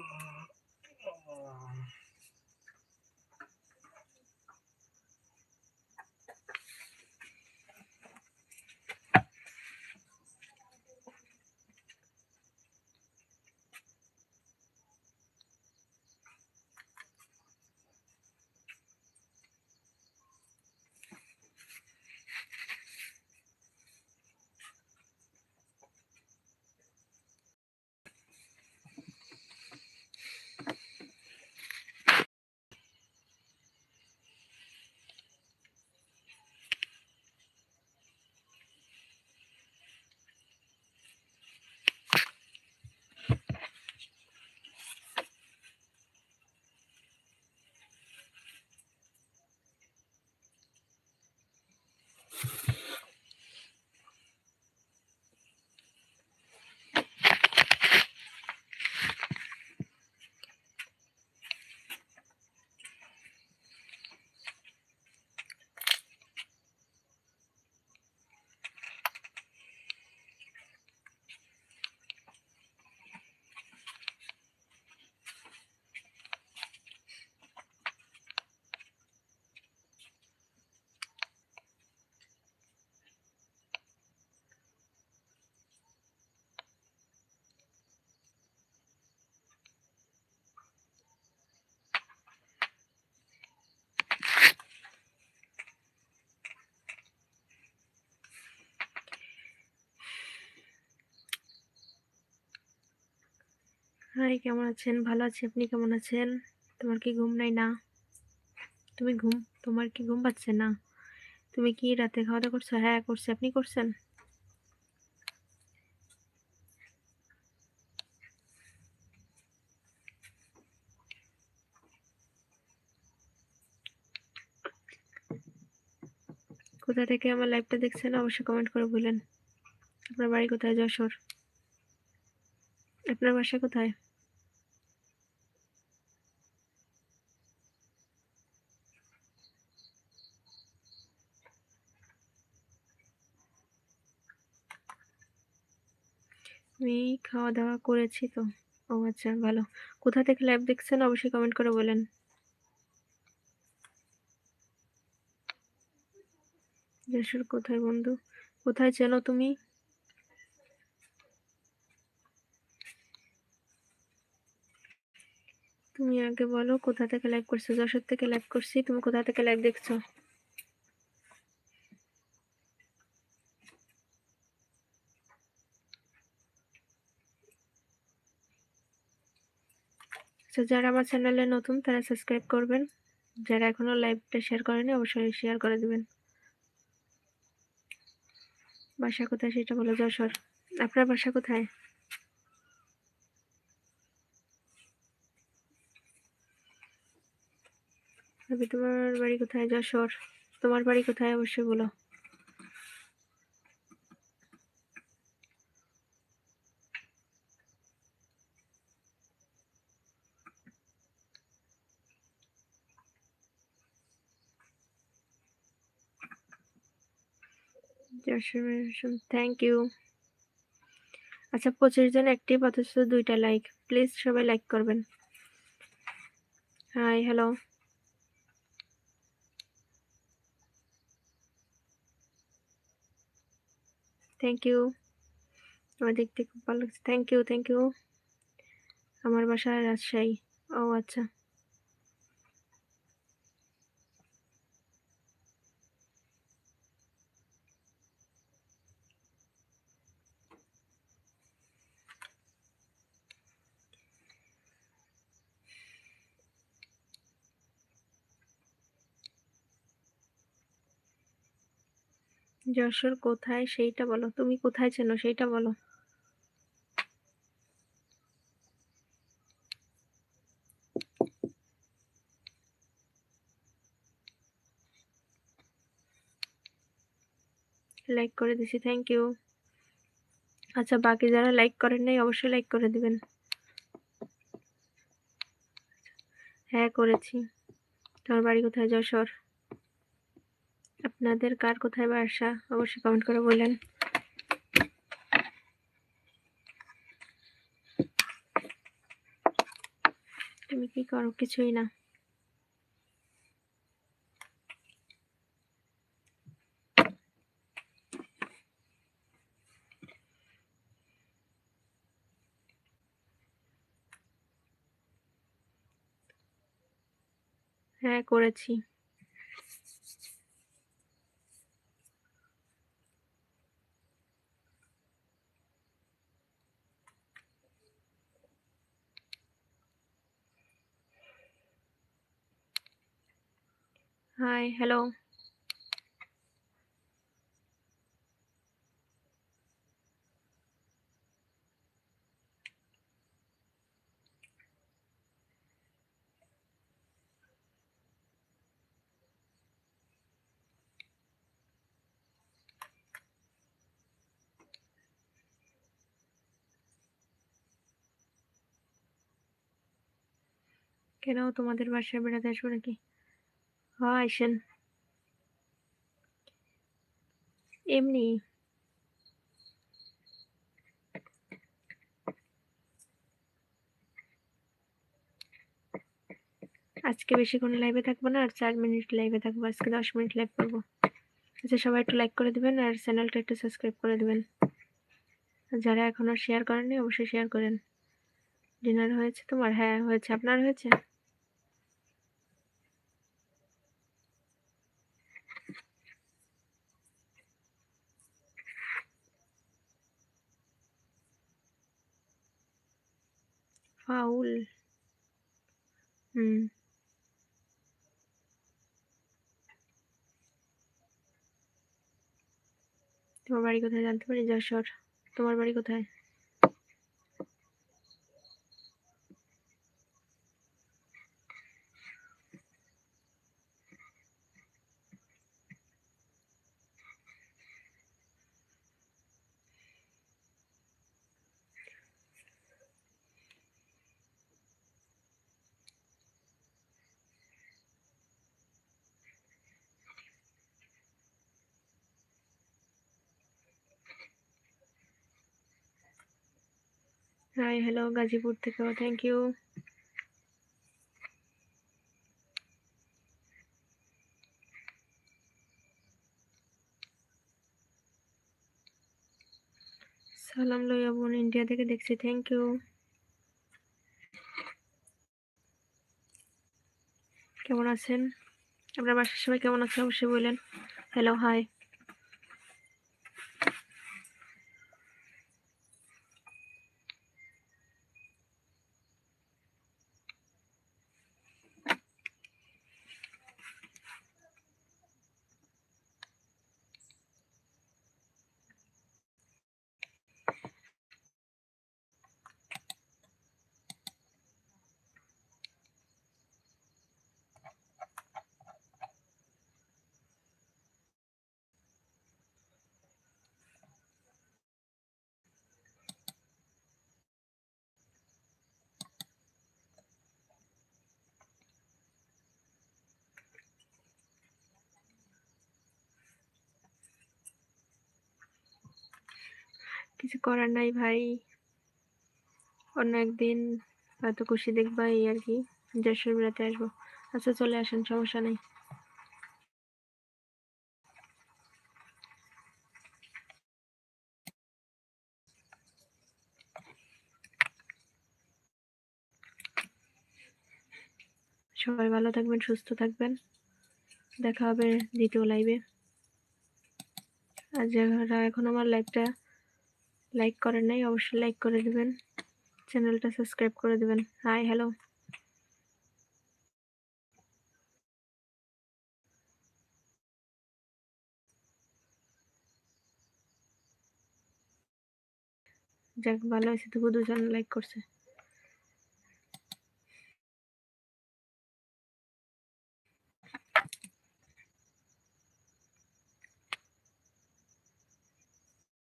Oh. High, কেমন আছেন? ভালো আছি, আপনি কেমন আছেন? তোমার কি ঘুম নাই না? তুমি ঘুম, তোমার কি ঘুম পাচ্ছে না? তুমি কি রাতে খাওয়া দাওয়া করছ? হ্যাঁ করছি। আপনি করছেন? কোথা থেকে আমার লাইভটা দেখছেন, অবশ্যই কমেন্ট করে বলেন। আপনার বাড়ি কোথায়, যশোর? আপনার বাসা কোথায়? আমি খাওয়া দাওয়া করেছি তো। ও আচ্ছা ভালো। কোথা থেকে লাইভ দেখছেন? অবশ্যই কমেন্ট করে বলেন। যশোর কোথায় বন্ধু? কোথায় চেনো তুমি? তুমি আগে বলো, কোথা থেকে লাইভ করছ? যশোর থেকে লাইভ করছি, তুমি কোথা থেকে লাইভ দেখছ? আচ্ছা যারা আমার চ্যানেলে নতুন, তারা সাবস্ক্রাইব করবেন। যারা এখনও লাইভটা শেয়ার করেনি, অবশ্যই শেয়ার করে দিবেন। বাসা কোথায় সেটা বলো যশোর আপনার বাসা কোথায়? তোমার বাড়ি কোথায়? যশোর তোমার বাড়ি কোথায়? অবশ্যই বলো। থ্যাংক ইউ আচ্ছা পঁচিশ জন অ্যাক্টিভ অথচ দুইটা লাইক প্লিজ সবাই লাইক করবেন। হাই হ্যালো থ্যাংক ইউ আমার দেখতে খুব ভালো লাগছে। থ্যাংক ইউ থ্যাংক ইউ আমার বাসা রাজশাহী। ও আচ্ছা। যশোর কোথায়? সেইটা বলো। তুমি কোথায় চেনো? সেইটা বলো। লাইক করে দিছি থ্যাংক ইউ আচ্ছা বাকি যারা লাইক করেন নাই, অবশ্যই লাইক করে দিবেন। হ্যাঁ করেছি। তোমার বাড়ি কোথায়, যশোর? আপনাদের কার কোথায় বাসা অবশ্যই কমেন্ট করে বললেন। করো? কিছুই না। হ্যাঁ করেছি। হাই হ্যালো কেন তোমাদের বাসায় বেড়াতে আসব নাকি? আইসেন এমনি আজকে বেশি বেশিক্ষণ লাইভে থাকব না, আর চার মিনিট লাইভে থাকব। আজকে দশ মিনিট লাইভ করব। আচ্ছা সবাই একটু লাইক করে দিবেন, আর চ্যানেলটা একটু সাবস্ক্রাইব করে দেবেন। যারা এখনও শেয়ার করেননি, অবশ্যই শেয়ার করেন। ডিনার হয়েছে তোমার? হ্যাঁ হয়েছে। আপনার হয়েছে? ফাউল হুম তোমার বাড়ি কোথায় জানতে পারি যশোর? তোমার বাড়ি কোথায়? হাই হ্যালো গাজীপুর থেকেও থ্যাংক ইউ সালাম লইয়া বোন ইন্ডিয়া থেকে দেখছি থ্যাংক ইউ কেমন আছেন? আপনার বাসার সবাই কেমন আছে? অবশ্যই বললেন হ্যালো হাই কিছু করার নাই ভাই। অন্য একদিন হয়তো খুশি দেখবা এই আর কি। যশোর বেড়াতে আসব। আচ্ছা চলে আসেন, সমস্যা নেই। সবাই ভালো থাকবেন, সুস্থ থাকবেন। দেখা হবে দ্বিতীয় লাইভে আর যারা এখন আমার লাইভটা লাইক করেন নাই, অবশ্যই লাইক করে দিবেন। চ্যানেলটা সাবস্ক্রাইব করে দিবেন। হাই হ্যালো যাক, ভালো আছে তবু দুজন লাইক করছে।